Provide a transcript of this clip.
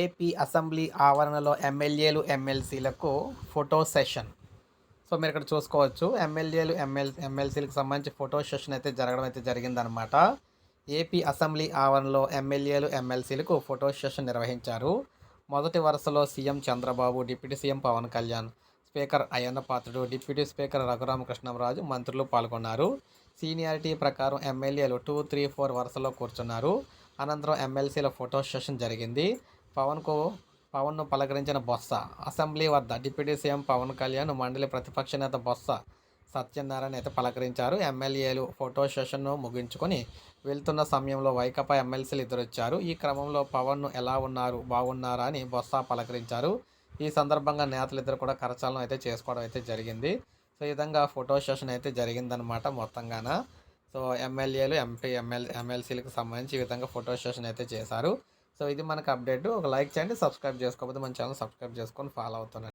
AP assembly ఆవరణలో ఎమ్మెల్యేలు ఎమ్మెల్సీలకు photo session. So మీరు ఇక్కడ చూసుకోవచ్చు. ఎమ్మెల్యేలు ఎమ్మెల్ ఎమ్మెల్సీలకు సంబంధించి ఫోటో సెషన్ అయితే జరగడం అయితే జరిగిందనమాట ఏపీ అసెంబ్లీ ఆవరణలో ఎమ్మెల్యేలు ఎమ్మెల్సీలకు ఫోటో సెషన్ నిర్వహించారు. మొదటి వరుసలో CM Chandrababu deputy CM Pawan Kalyan speaker Ayyanna Patrudu deputy speaker Raghurama Krishna Raju మంత్రులు పాల్గొన్నారు. సీనియారిటీ ప్రకారం ఎమ్మెల్యేలు టూ త్రీ ఫోర్ వరుసలో కూర్చున్నారు. అనంతరం ఎమ్మెల్సీల ఫోటో సెషన్ జరిగింది. పవన్కు పవన్ను పలకరించిన బొత్స. అసెంబ్లీ వద్ద డిప్యూటీ సీఎం పవన్ కళ్యాణ్ మండలి ప్రతిపక్ష నేత బొత్స సత్యనారాయణ అయితే పలకరించారు. ఎమ్మెల్యేలు ఫోటో సెషన్ను ముగించుకొని వెళ్తున్న సమయంలో వైకాపా ఎమ్మెల్సీలు ఎదురొచ్చారు ఈ క్రమంలో పవన్ను ఎలా ఉన్నారు బాగున్నారా అని బొత్స పలకరించారు. ఈ సందర్భంగా నేతలు ఇద్దరు కూడా కరచాలనం అయితే చేసుకోవడం అయితే జరిగింది. సో ఈ విధంగా ఫోటో సెషన్ అయితే జరిగిందనమాట మొత్తంగాన. సో ఎమ్మెల్యేలు ఎంపీ ఎమ్మెల్ ఎమ్మెల్సీలకు సంబంధించి ఈ విధంగా ఫోటో సెషన్ అయితే చేశారు. సో ఇది మనకు అప్డేట్. ఒక లైక్ చేయండి సబ్స్క్రైబ్ చేసుకోకపోతే మన ఛానల్ సబ్స్క్రైబ్ చేసుకొని ఫాలో అవుతున్నాను